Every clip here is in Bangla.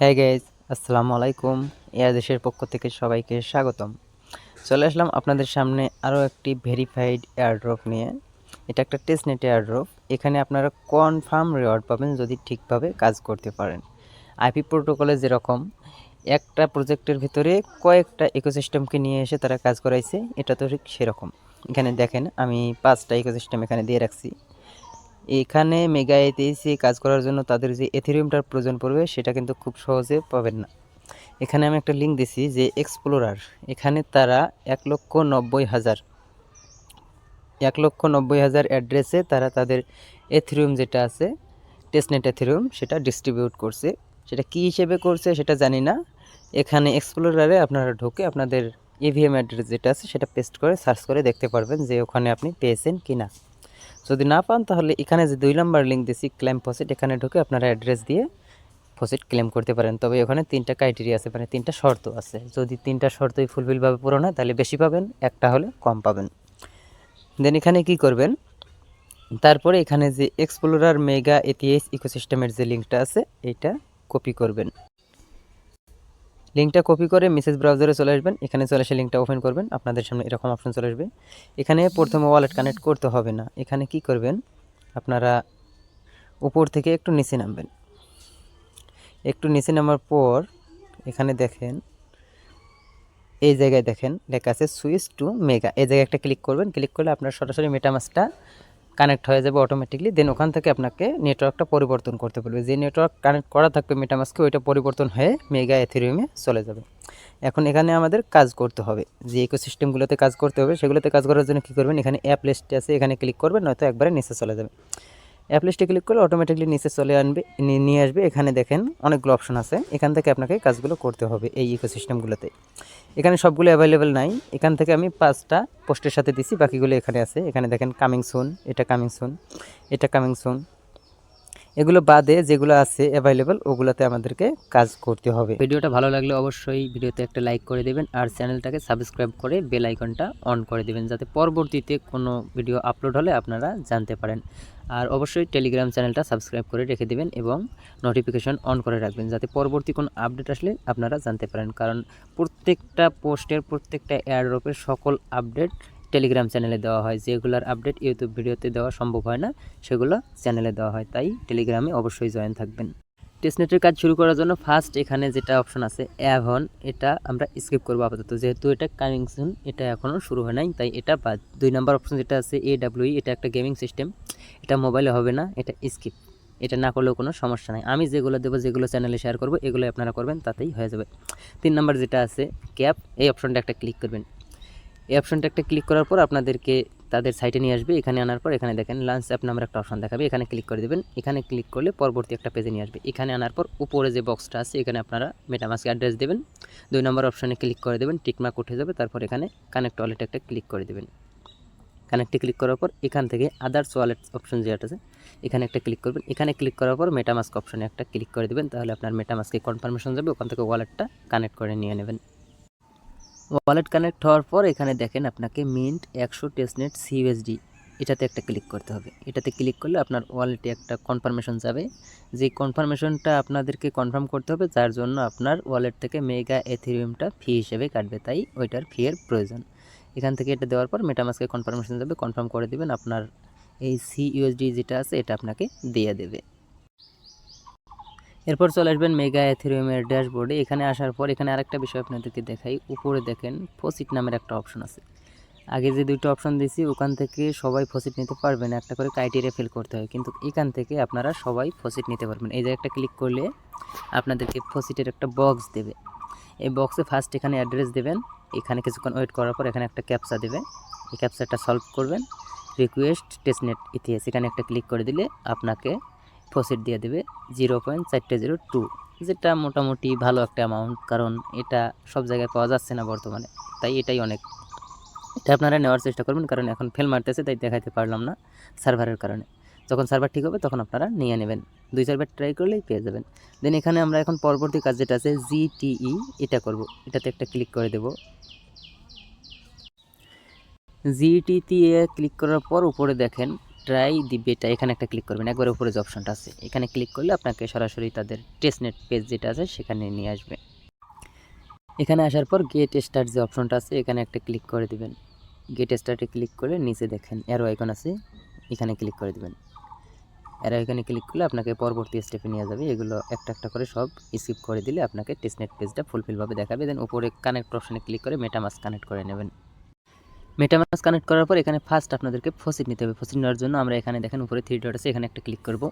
হ্যাঁ গাইজ আসসালামু আলাইকুম। এয়ার দেশের পক্ষ থেকে সবাইকে স্বাগতম। চলে আসলাম আপনাদের সামনে আরও একটি ভেরিফাইড এয়ারড্রপ নিয়ে। এটা একটা টেস্টনেট এয়ারড্রপ এখানে আপনারা কনফার্ম রিওয়ার্ড পাবেন যদি ঠিকভাবে কাজ করতে পারেন। আইপি প্রোটোকলে যেরকম, একটা প্রজেক্টের ভিতরে কয়েকটা ইকোসিস্টেমকে নিয়ে এসে তারা কাজ করাইছে, এটা তো ঠিক সেরকম। এখানে দেখেন, আমি পাঁচটা ইকোসিস্টেম এখানে দিয়ে রাখছি। এখানে মেগা এতে কাজ করার জন্য তাদের যে এথেরিয়ামটার প্রয়োজন পড়বে, সেটা কিন্তু খুব সহজে পাবেন না। এখানে আমি একটা লিঙ্ক দিছি যে এক্সপ্লোরার এখানে তারা এক লক্ষ নব্বই হাজার, এক লক্ষ নব্বই হাজার অ্যাড্রেসে তারা তাদের এথেরিয়াম যেটা আছে টেস্টনেট এথেরিয়াম সেটা ডিস্ট্রিবিউট করছে। সেটা কী হিসেবে করছে সেটা জানি না। এখানে এক্সপ্লোরারে আপনারা ঢুকে আপনাদের ইভিএম অ্যাড্রেস যেটা আছে সেটা পেস্ট করে সার্চ করে দেখতে পারবেন যে ওখানে আপনি পেয়েছেন কি না যদি না পান, তাহলে এখানে যে দুই নাম্বার লিঙ্ক দিছি ক্লেম ফসিট এখানে ঢুকে আপনারা অ্যাড্রেস দিয়ে ফসিট ক্লেম করতে পারেন। তবে ওখানে তিনটা ক্রাইটেরিয়া আছে মানে তিনটা শর্ত আছে। যদি তিনটা শর্তই ফুলফিলভাবে পূরণ হয়, তাহলে বেশি পাবেন, একটা হলে কম পাবেন। দেন এখানে কি করবেন? তারপরে এখানে যে এক্সপ্লোরার মেগা এটিএস ইকোসিস্টেমের যে লিঙ্কটা আছে, এটা কপি করবেন। লিঙ্কটা কপি করে মেসেজ ব্রাউজারে চলে আসবেন। এখানে চলে এসে লিঙ্কটা ওপেন করবেন। আপনাদের সামনে এরকম অপশন চলে আসবে। এখানে প্রথমে ওয়ালেট কানেক্ট করতে হবে না। এখানে কি করবেন? আপনারা উপর থেকে একটু নিচে নামবেন। একটু নিচে নামার পর এখানে দেখেন, এই জায়গায় দেখেন, লেখা আছে সুইচ টু মেগা এই জায়গায় একটা ক্লিক করবেন। ক্লিক করলে আপনার সরাসরি মেটামাসটা কানেক্ট হয়ে যাবে অটোমেটিকলি দেন ওখান থেকে আপনাকে নেটওয়ার্কটা পরিবর্তন করতে বলবে। যে নেটওয়ার্ক কানেক্ট করা থাকবে মেটামাসকে ওইটা পরিবর্তন হয়ে মেগা এথেরিয়ামে চলে যাবে। এখন এখানে আমাদের কাজ করতে হবে। যে ইকোসিস্টেমগুলোতে কাজ করতে হবে, সেগুলোতে কাজ করার জন্য কী করবেন? এখানে অ্যাপ লিস্টে আছে, এখানে ক্লিক করবেন, নয়তো একবারে নিচে চলে যাবে। অ্যাপ লিস্টে ক্লিক করলে অটোমেটিকলি নিচে চলে আনবে নিয়ে আসবে। এখানে দেখেন অনেকগুলো অপশন আছে। এখান থেকে আপনাকে কাজগুলো করতে হবে এই ইকোসিস্টেমগুলোতে এখানে সবগুলো অ্যাভেলেবেল নাই। এখান থেকে আমি পাঁচটা পোস্টের সাথে দিছি, বাকিগুলো এখানে আছে। এখানে দেখেন কামিং সুন এটা কামিং সুন এটা কামিং সুন এগুলো বাদে যেগুলো আছে অ্যাভেলেবেল ওগুলোতে আমাদেরকে কাজ করতে হবে। ভিডিওটা ভালো লাগলে অবশ্যই ভিডিওতে একটা লাইক করে দেবেন আর চ্যানেলটাকে সাবস্ক্রাইব করে বেল আইকনটা অন করে দেবেন, যাতে পরবর্তীতে কোনো ভিডিও আপলোড হলে আপনারা জানতে পারেন। আর অবশ্যই টেলিগ্রাম চ্যানেলটা সাবস্ক্রাইব করে রেখে দেবেন এবং নোটিফিকেশন অন করে রাখবেন, যাতে পরবর্তী কোনো আপডেট আসলে আপনারা জানতে পারেন। কারণ প্রত্যেকটা পোস্টের প্রত্যেকটা এয়ারড্রপের সকল আপডেট টেলিগ্রাম চ্যানেলে দেওয়া হয়। যেগুলোর আপডেট ইউটিউব ভিডিওতে দেওয়া সম্ভব হয় না, সেগুলো চ্যানেলে দেওয়া হয়। তাই টেলিগ্রামে অবশ্যই জয়েন থাকবেন। টেস্টনেটের কাজ শুরু করার জন্য ফার্স্ট এখানে যেটা অপশন আছে অ্যাভন এটা আমরা স্কিপ করব আপাতত। যেহেতু এটা কামিং সুন এটা এখনও শুরু হয় নাই, তাই এটা বাদ। দুই নম্বর অপশন যেটা আছে এ ডাব্লিউই এটা একটা গেমিং সিস্টেম এটা মোবাইলে হবে না, এটা স্কিপ এটা না করলেও কোনো সমস্যা নাই। আমি যেগুলো দেবো, যেগুলো চ্যানেলে শেয়ার করব এগুলো আপনারা করবেন, তাতেই হয়ে যাবে। তিন নম্বর যেটা আছে ক্যাপ এই অপশনটা একটা ক্লিক করবেন। এই অপশনটা একটা ক্লিক করার পর আপনাদেরকে তাদের সাইটে নিয়ে আসবে, এখানে আনার পর এখানে দেখেন লাঞ্চ অ্যাপ নামের একটা অপশন দেখাবে, এখানে ক্লিক করে দেবেন, এখানে ক্লিক করলে পরবর্তী একটা পেজে নিয়ে আসবে। এখানে আনার পর উপরে যে বক্সটা আছে, এখানে আপনারা মেটামাস্ক অ্যাড্রেস দেবেন, দুই নম্বর অপশনে ক্লিক করে দেবেন টিকমার্ক উঠে যাবে, তারপর এখানে কানেক্ট ওয়ালেট একটা ক্লিক করে দেবেন। কানেক্টে ক্লিক করার পর এখান থেকে আদার্স ওয়ালেট অপশন যেটা আছে, এখানে একটা ক্লিক করবেন, এখানে ক্লিক করার পর মেটামাস্ক অপশনে একটা ক্লিক করে দেবেন, তাহলে আপনার মেটামাস্কে কনফার্মেশন যাবে, ওখান থেকে ওয়ালেটটা কানেক্ট করে নিয়ে নেবেন। ওয়ালেট কানেক্ট হওয়ার পর এখানে দেখেন আপনাকে মিন্ট একশো টেস্টনেট সিউএসডি এটাতে একটা ক্লিক করতে হবে। এটাতে ক্লিক করলে আপনার ওয়ালেটে একটা কনফার্মেশন যাবে। যে কনফার্মেশনটা আপনাদেরকে কনফার্ম করতে হবে, যার জন্য আপনার ওয়ালেট থেকে মেগা এথেরিয়ামটা ফি হিসেবে কাটবে। তাই ওইটার ফি এর প্রয়োজন। এখান থেকে এটা দেওয়ার পর মেটামাসকে কনফার্মেশন যাবে। কনফার্ম করে দেবেন, আপনার এই সিইউএসডি যেটা আছে, এটা আপনাকে দিয়ে দেবে। এরপর চলে আসবেন মেগা এথেরিয়ামের ড্যাশবোর্ডে এখানে আসার পর এখানে আরেকটা বিষয় আপনাদেরকে দেখাই। উপরে দেখেন ফসিট নামের একটা অপশন আছে। আগে যে দুইটা অপশন দিয়েছি, ওখান থেকে সবাই ফসিট নিতে পারবেন একটা করে ক্রাইটেরিয়া ফিল করতে হয়। কিন্তু এখান থেকে আপনারা সবাই ফসিট নিতে পারবেন। এই যে একটা ক্লিক করলে আপনাদেরকে ফসিটের একটা বক্স দেবে। এই বক্সে ফার্স্ট এখানে অ্যাড্রেস দেবেন। এখানে কিছুক্ষণ ওয়েট করার পর এখানে একটা ক্যাপচা দেবে এই ক্যাপচাটা সলভ করবেন। রিকোয়েস্ট টেস্টনেট ইতিহাস। এখানে একটা ক্লিক করে দিলে আপনাকে ফসিট দিয়ে দেবে জিরো পয়েন্ট চারটে জিরো টু যেটা মোটামুটি ভালো একটা অ্যামাউন্ট কারণ এটা সব জায়গায় পাওয়া যাচ্ছে না বর্তমানে, তাই এটাই অনেক। এটা আপনারা নেওয়ার চেষ্টা করবেন, কারণ এখন ফেল মারতেছে, তাই দেখাতে পারলাম না সার্ভারের কারণে। যখন সার্ভার ঠিক হবে, তখন আপনারা নিয়ে নেবেন। দুই চারবার ট্রাই করলেই পেয়ে যাবেন। দেন এখানে আমরা এখন পরবর্তী কাজ যেটা আছে জিটিই এটা করব। এটাতে একটা ক্লিক করে দেব। জিটিতে ক্লিক করার পর উপরে দেখেন ট্রাই দি বেটা এখানে একটা ক্লিক করবেন। একবার উপরে যে অপশনটা আছে, এখানে ক্লিক করলে আপনাকে সরাসরি তাদের টেস্টনেট পেজ যেটা আছে, সেখানে নিয়ে আসবে। এখানে আসার পর গেট স্টার্ট যে অপশনটা আছে, এখানে একটা ক্লিক করে দিবেন। গেট স্টার্টে ক্লিক করে নিচে দেখেন অ্যারো আইকন আছে, এখানে ক্লিক করে দিবেন। অ্যারো আইকনে ক্লিক করলে আপনাকে পরবর্তী স্টেপে নিয়ে যাবে। এগুলো একটা একটা করে সব স্কিপ করে দিলে আপনাকে টেস্টনেট পেজটা ফুলফিলভাবে দেখাবে। দেন উপরে কানেক্ট অপশনে ক্লিক করে মেটামাস কানেক্ট করে নেবেন। মেটামাস কানেক্ট করার পর এখানে ফার্স্ট আপনাদেরকে ফসিট নিতে হবে। ফসিট নেওয়ার জন্য আমরা এখানে দেখেন উপরে থ্রি ডট আছে এখানে একটা ক্লিক করব।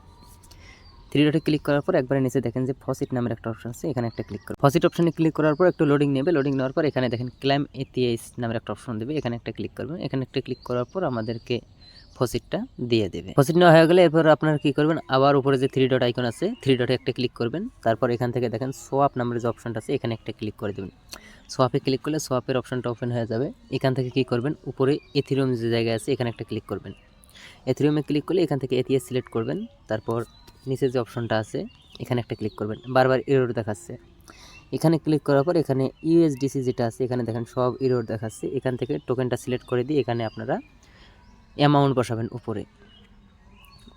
থ্রি ডটে ক্লিক করার পর একবারে নিচে দেখেন যে ফসিট নামের একটা অপশন আছে, এখানে একটা ক্লিক করব। ফসিট অপশনে ক্লিক করার পর একটু লোডিং নেবে। লোডিং নেওয়ার পর এখানে দেখেন ক্লাইম এটিএস নামের একটা অপশন দেবে। এখানে একটা ক্লিক করবেন এখানে একটা ক্লিক করার পর আমাদেরকে ফসিটটা দিয়ে দেবে। ফসিট নেওয়া হয়ে গেলে এরপর আপনারা কী করবেন? আবার উপরে যে থ্রি ডট আইকন আছে থ্রি ডটে একটা ক্লিক করবেন। তারপর এখান থেকে দেখেন সোয়াপ নামের যে অপশনটা আছে, এখানে একটা ক্লিক করে দেবেন। সোয়াপে ক্লিক করলে সোয়াপের অপশনটা ওপেন হয়ে যাবে। এখান থেকে কী করবেন? উপরে এথিরিয়াম যে জায়গায় আছে, এখানে একটা ক্লিক করবেন। এথিরিয়ামে ক্লিক করলে এখান থেকে এটিএস সিলেক্ট করবেন। তারপর নিচে যে অপশনটা আছে, এখানে একটা ক্লিক করবেন। বারবার এরর দেখাচ্ছে। এখানে ক্লিক করার পর এখানে ইউএসডিসি যেটা আছে, এখানে দেখেন সব এরর দেখাচ্ছে। এখান থেকে টোকেনটা সিলেক্ট করে দিয়ে এখানে আপনারা অ্যামাউন্ট বসাবেন উপরে।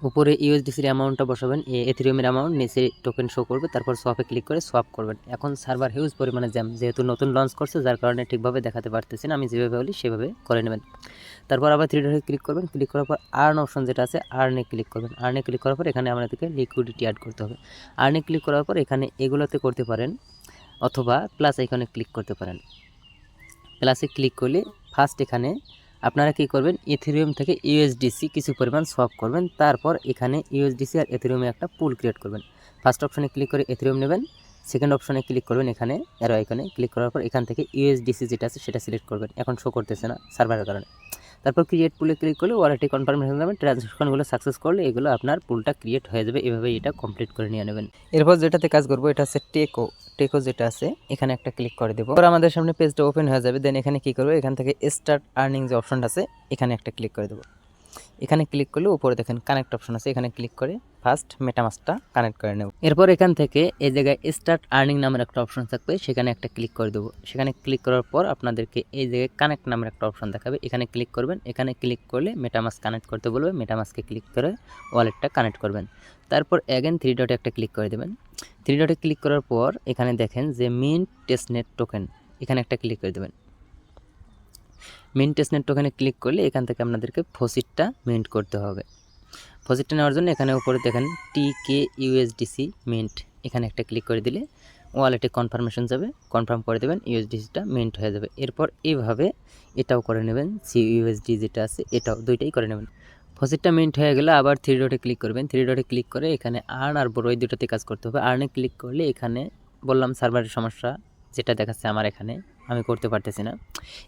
উপরে ইউএসডিসির অ্যামাউন্টটা বসাবেন, এ এথিরিয়ামের অ্যামাউন্ট নিচে টোকেন শো করবে, তারপর সোয়াপে ক্লিক করে সোয়াপ করবেন। এখন সার্ভার হিউজ পরিমাণে জ্যাম যেহেতু নতুন লঞ্চ করছে, যার কারণে ঠিকভাবে দেখাতে পারতেছি না, আমি যেভাবে বলি সেভাবে করে নেবেন। তারপর আবার থ্রি ডটে ক্লিক করবেন ক্লিক করার পর আর্ন অপশন যেটা আছে আর্নে ক্লিক করবেন। আর্নে ক্লিক করার পর এখানে আমাদেরকে লিকুইডিটি অ্যাড করতে হবে। আর্নে ক্লিক করার পর এখানে এগুলোতে করতে পারেন, অথবা প্লাস এখানে ক্লিক করতে পারেন। প্লাসে ক্লিক করলে ফার্স্ট এখানে আপনারা কি করবেন? ইথেরিয়াম থেকে ইউএসডিসি কিছু পরিমাণ সোয়াপ করবেন। তারপর এখানে ইউএসডিসি আর এথেরিয়ামে একটা পুল ক্রিয়েট করবেন। ফার্স্ট অপশনে ক্লিক করে এথেরিয়াম নেবেন। সেকেন্ড অপশনে ক্লিক করবেন এখানে অ্যারো আইকনে ক্লিক করার পর এখান থেকে ইউএসডিসি যেটা আছে সেটা সিলেক্ট করবেন। এখন শো করতেছে না সার্ভারের কারণে। তারপর ক্রিয়েট পুলে ক্লিক করলে ওয়ারেন্টি কনফার্মেশন যাবেন ট্রানজ্যাকশনগুলো সাকসেস করলে এগুলো আপনার পুলটা ক্রিয়েট হয়ে যাবে এভাবে এটা কমপ্লিট করে নিয়ে নেবেন। এরপর যেটাতে কাজ করব, এটা হচ্ছে টেকো টেকো যেটা আছে, এখানে একটা ক্লিক করে দেবো। এবার আমাদের সামনে পেজটা ওপেন হয়ে যাবে দেন এখানে কি করব, এখান থেকে স্টার্ট আর্নিং যে অপশনটা আছে, এখানে একটা ক্লিক করে দেবো। এখানে ক্লিক করলে উপরে দেখেন কানেক্ট অপশন আছে, এখানে ক্লিক করে ফার্স্ট মেটামাসটা কানেক্ট করে নেব। এরপর এখান থেকে এই জায়গায় স্টার্ট আর্নিং নামের একটা অপশন থাকবে, সেখানে একটা ক্লিক করে দেবো। সেখানে ক্লিক করার পর আপনাদেরকে এই জায়গায় কানেক্ট নামের একটা অপশন দেখাবে। এখানে ক্লিক করবেন, এখানে ক্লিক করলে মেটামাস কানেক্ট করতে বলবে মেটামাসকে ক্লিক করে ওয়ালেটটা কানেক্ট করবেন। তারপর অ্যাগেন থ্রি ডটে একটা ক্লিক করে দেবেন। থ্রি ডটে ক্লিক করার পর এখানে দেখেন যে মিন টেস্টনেট টোকেন এখানে একটা ক্লিক করে দেবেন। মিন টেস্টনেট টোকেনে ক্লিক করলে এখান থেকে আপনাদেরকে ফসিটটা মিন্ট করতে হবে। ফসিটটা নেওয়ার জন্য এখানে উপরে দেখেন টি কে ইউএসডিসি মিন্ট এখানে একটা ক্লিক করে দিলে ওয়ালেটে কনফার্মেশন যাবে কনফার্ম করে দেবেন ইউএসডিসিটা মিন্ট হয়ে যাবে। এরপর এইভাবে এটাও করে নেবেন সি ইউএসডি যেটা আছে এটাও দুইটাই করে নেবেন। ফসিটটা মিন্ট হয়ে গেলে আবার থ্রি ডটে ক্লিক করবেন। থ্রি ডটে ক্লিক করে এখানে আর্ন আর বড় এই দুটোতে কাজ করতে হবে। আর্নে ক্লিক করলে এখানে বললাম সার্ভারের সমস্যা যেটা দেখাচ্ছে আমার এখানে। আমি করতে পারতেছি না।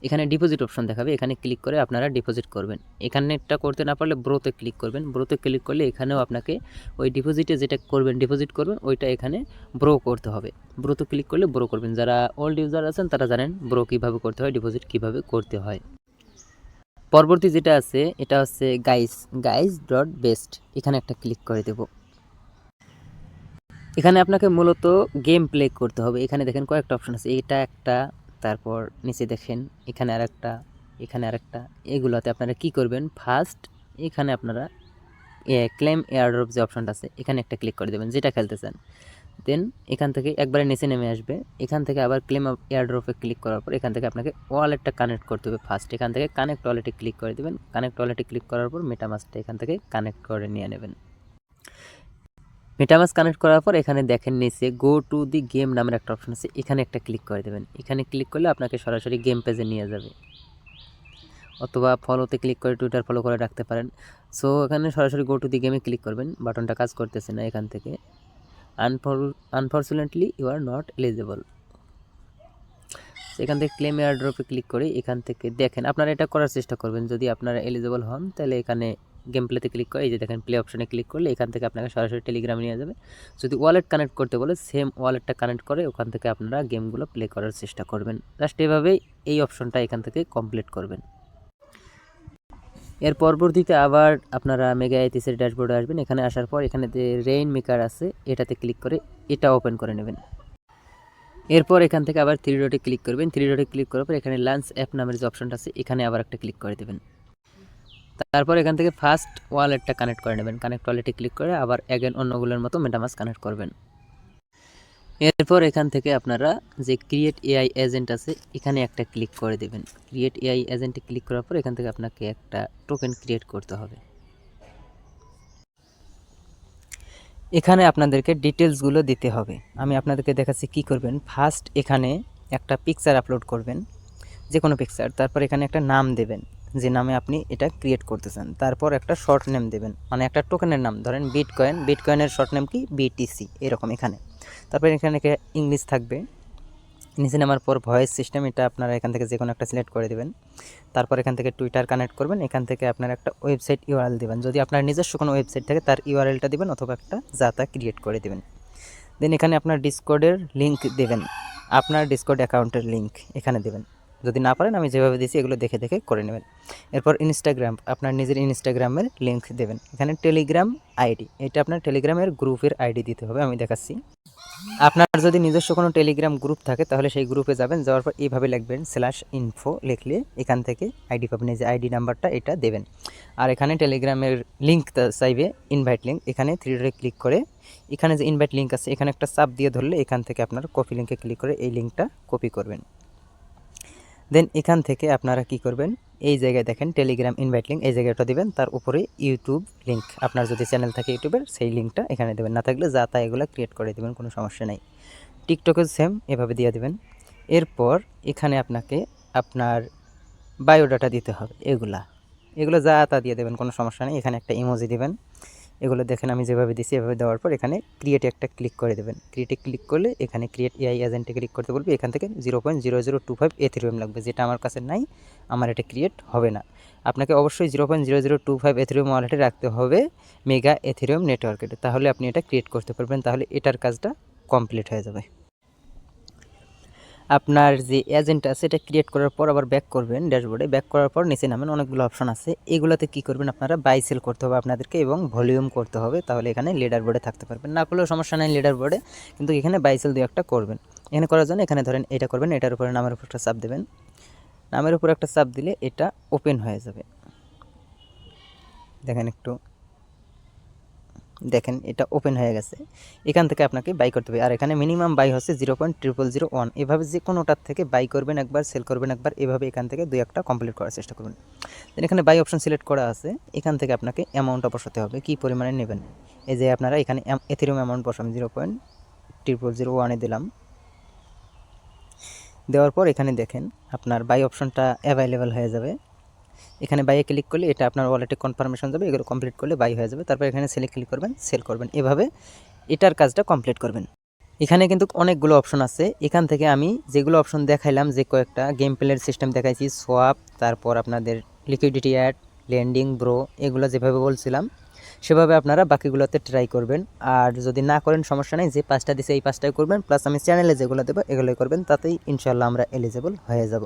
এখানে ডিপোজিট অপশন দেখাবে, এখানে ক্লিক করে আপনারা ডিপোজিট করবেন। এখানেটা করতে না পারলে ব্রোতে ক্লিক করবেন। ব্রোতে ক্লিক করলে এখানেও আপনাকে ওই ডিপোজিটে যেটা করবেন ডিপোজিট করবেন, ওইটা এখানে ব্রো করতে হবে। ব্রোতে ক্লিক করলে ব্রো করবেন। যারা ওল্ড ইউজার আছেন, তারা জানেন ব্রো কীভাবে করতে হয় ডিপোজিট কীভাবে করতে হয়। পরবর্তী যেটা আছে, এটা হচ্ছে গাইস গাইস ডট বেস্ট এখানে একটা ক্লিক করে দেব। এখানে আপনাকে মূলত গেম প্লে করতে হবে। এখানে দেখেন কয়েকটা অপশন আছে। এটা একটা তারপর নিচে দেখেন, এখানে আর একটা এখানে আরেকটা। এগুলোতে আপনারা কি করবেন? ফার্স্ট এখানে আপনারা ক্লেম এয়ারড্রপ যে অপশনটা আছে, এখানে একটা ক্লিক করে দেবেন, যেটা খেলতে চান দেন এখান থেকে একবারে নিচে নেমে আসবে। এখান থেকে আবার ক্লেম এয়ারড্রপে ক্লিক করার পর, এখান থেকে আপনাকে ওয়ালেটটা কানেক্ট করতে হবে ফার্স্ট এখান থেকে কানেক্ট ওয়ালেটে ক্লিক করে দেবেন। কানেক্ট ওয়ালেটে ক্লিক করার পর মেটামাসটা এখান থেকে কানেক্ট করে নিয়ে নেবেন। মেটামাস কানেক্ট করার পর এখানে দেখেন নিচে গো টু দি গেম নামের একটা অপশন আছে। এখানে একটা ক্লিক করে দেবেন। এখানে ক্লিক করলে আপনাকে সরাসরি গেম পেজে নিয়ে যাবে। অথবা ফলোতে ক্লিক করে টুইটার ফলো করে রাখতে পারেন। সো এখানে সরাসরি গো টু দি গেমে ক্লিক করবেন। বাটনটা কাজ করতেছে না এখান থেকে। Unfor unfortunately you are not eligible এখান থেকে ক্লেম এয়ার ড্রপে ক্লিক করে এখান থেকে দেখেন। আপনারা এটা করার চেষ্টা করবেন। যদি আপনারা এলিজেবল হন, তাহলে এখানে গেম প্লেতে ক্লিক করে, এই যে দেখেন প্লে অপশনে ক্লিক করলে এখান থেকে আপনাকে সরাসরি টেলিগ্রামে নিয়ে যাবে। যদি ওয়ালেট কানেক্ট করতে বলে সেম ওয়ালেটটা কানেক্ট করে, ওখান থেকে আপনারা গেমগুলো প্লে করার চেষ্টা করবেন। জাস্ট এভাবেই এই অপশনটা এখান থেকে কমপ্লিট করবেন। এর পরবর্তীতে আবার আপনারা মেগা আইটিসের ড্যাশবোর্ডে আসবেন। এখানে আসার পর এখানে যে রেইন মেকার আছে, এটাতে ক্লিক করে এটা ওপেন করে নেবেন। এরপর এখান থেকে আবার থ্রি ডটে ক্লিক করবেন। থ্রি ডটে ক্লিক করার পর এখানে লাঞ্চ অ্যাপ নামের যে অপশনটা আছে, এখানে আবার একটা ক্লিক করে দেবেন। তারপর এখান থেকে ফার্স্ট ওয়ালেটটা কানেক্ট করে নেবেন। কানেক্ট ওয়ালেটে ক্লিক করে আবার অ্যাগেন অন্যগুলোর মতো মেটামাস কানেক্ট করবেন। এরপর এখান থেকে আপনারা যে ক্রিয়েট এআই এজেন্ট আছে, এখানে একটা ক্লিক করে দেবেন। ক্রিয়েট এআই এজেন্টে ক্লিক করার পর এখান থেকে আপনাকে একটা টোকেন ক্রিয়েট করতে হবে। এখানে আপনাদেরকে ডিটেলসগুলো দিতে হবে। আমি আপনাদেরকে দেখাচ্ছি কি করবেন। ফার্স্ট এখানে একটা পিকচার আপলোড করবেন যে কোনো পিকচার তারপর এখানে একটা নাম দেবেন। যে নামে আপনি এটা ক্রিয়েট করতে চান তারপর একটা শর্ট নেম দেবেন। মানে একটা টোকেনের নাম। ধরেন বিটকয়েন বিটকয়েনের শর্ট নেম কি? বিটিসি এরকম এখানে। তারপর এখানে ইংলিশ থাকবে। নিচে নামার পর ভয়েস সিস্টেম এটা আপনারা এখান থেকে যে কোনো একটা সিলেক্ট করে দেবেন। তারপর এখান থেকে টুইটার কানেক্ট করবেন। এখান থেকে আপনার একটা ওয়েবসাইট ইউআরএল দেবেন। যদি আপনার নিজস্ব কোনো ওয়েবসাইট থাকে, তার ইউআরএলটা দেবেন অথবা একটা যাতা ক্রিয়েট করে দেবেন। দেন এখানে আপনার ডিসকোডের লিঙ্ক দেবেন। আপনার ডিসকোড অ্যাকাউন্টের লিঙ্ক এখানে দেবেন। যদি না পারেন, আমি যেভাবে দিয়েছি এগুলো দেখে দেখে করে নেবেন। এরপর ইনস্টাগ্রাম আপনার নিজের ইনস্টাগ্রামের লিঙ্ক দেবেন। এখানে টেলিগ্রাম আইডি এটা আপনার টেলিগ্রামের গ্রুপের আইডি দিতে হবে, আমি দেখাচ্ছি। আপনার যদি নিজস্ব কোনো টেলিগ্রাম গ্রুপ থাকে, তাহলে সেই গ্রুপে যাবেন, যাওয়ার পর এইভাবে লিখবেন স্ল্যাশ ইনফো লিখলে এখান থেকে আইডি পাবেন। যে আইডি নাম্বারটা এটা দেবেন। আর এখানে টেলিগ্রামের লিঙ্ক চাইবে ইনভাইট লিঙ্ক এখানে থ্রি ডটে ক্লিক করে। এখানে যে ইনভাইট লিঙ্ক আছে, এখানে একটা চাপ দিয়ে ধরলে এখান থেকে আপনার কপি লিঙ্কে ক্লিক করে এই লিঙ্কটা কপি করবেন। দেন এখান থেকে আপনারা কি করবেন? এই জায়গায় দেখেন টেলিগ্রাম ইনভাইট লিঙ্ক এই জায়গাটা দিবেন। তার উপরে ইউটিউব লিঙ্ক আপনার যদি চ্যানেল থাকে ইউটিউবের সেই লিঙ্কটা এখানে দেবেন। না থাকলে যা তা এগুলো ক্রিয়েট করে দেবেন, কোনো সমস্যা নেই। টিকটকেও সেম এভাবে দিয়ে দেবেন। এরপর এখানে আপনাকে আপনার বায়োডাটা দিতে হবে। এগুলা। এগুলো যা তা দিয়ে দেবেন, কোনো সমস্যা নেই। এখানে একটা ইমোজি দেবেন। এগুলো দেখেন আমি যেভাবে দিচ্ছি এভাবে দেওয়ার পর এখানে ক্রিয়েটে একটা ক্লিক করে দেবেন। ক্রিয়েটে ক্লিক করলে এখানে ক্রিয়েট এআই এজেন্টে ক্লিক করতে বলবে, এখান থেকে zero point zero zero two five ethereum লাগবে, যেটা আমার কাছে নাই, আমার এটা ক্রিয়েট হবে না। আপনাকে অবশ্যই zero point zero zero two five ethereum ওয়ালেটে রাখতে হবে মেগা এথিরিয়াম নেটওয়ার্কেটে তাহলে আপনি এটা ক্রিয়েট করতে পারবেন, তাহলে এটার কাজটা কমপ্লিট হয়ে যাবে। আপনার যে এজেন্ট আছে এটা ক্রিয়েট করার পর আবার ব্যাক করবেন ড্যাশবোর্ডে ব্যাক করার পর নিচে নামেন অনেকগুলো অপশন আছে। এগুলোতে কি করবেন আপনারা? বাই সেল করতে হবে আপনাদেরকে এবং ভলিউম করতে হবে, তাহলে এখানে লিডার বোর্ডে থাকতে পারবেন। না করলেও সমস্যা নেই লিডার বোর্ডে কিন্তু এখানে বাই সেল দু একটা করবেন। এখানে করার জন্য এখানে ধরেন এটা করবেন, এটার উপরে নামের উপর একটা চাপ দেবেন। নামের উপর একটা চাপ দিলে এটা ওপেন হয়ে যাবে। দেখেন একটু। দেখেন, এটা ওপেন হয়ে গেছে। এখান থেকে আপনাকে বাই করতে হবে। আর এখানে মিনিমাম বাই হচ্ছে zero point triple zero one এভাবে যে কোনোটার থেকে বাই করবেন একবার সেল করবেন একবার, এভাবে এখান থেকে দুই একটা কমপ্লিট করার চেষ্টা করবেন। দেন এখানে বাই অপশন সিলেক্ট করা আছে। এখান থেকে আপনাকে অ্যামাউন্টটা বসাতে হবে। কী পরিমাণে নেবেন? এই যে আপনারা এখানে এথেরিয়াম অ্যামাউন্ট বসাবেন জিরো পয়েন্ট ট্রিপল জিরো ওয়ানে দিলাম। দেওয়ার পর এখানে দেখেন, আপনার বাই অপশনটা অ্যাভেলেবেল হয়ে যাবে। এখানে বাইয়ে ক্লিক করলে এটা আপনার ওয়ালেটে কনফার্মেশন যাবে, এগুলো কমপ্লিট করলে বাই হয়ে যাবে। তারপর এখানে সেলে ক্লিক করবেন সেল করবেন। এভাবে এটার কাজটা কমপ্লিট করবেন। এখানে কিন্তু অনেকগুলো অপশন আছে। এখান থেকে আমি যেগুলো অপশন দেখাইলাম, যে কয়েকটা গেম প্লের সিস্টেম দেখাইছি সোয়াপ তারপর আপনাদের লিকুইডিটি অ্যাড ল্যান্ডিং ব্রো এগুলো যেভাবে বলছিলাম, সেভাবে আপনারা বাকিগুলোতে ট্রাই করবেন। আর যদি না করেন, সমস্যা নেই, যে পাঁচটা দিছে, এই পাঁচটাই করবেন। প্লাস আমি চ্যানেলে যেগুলো দেবো, এগুলোই করবেন। তাতেই ইনশাল্লাহ আমরা এলিজেবল হয়ে যাব।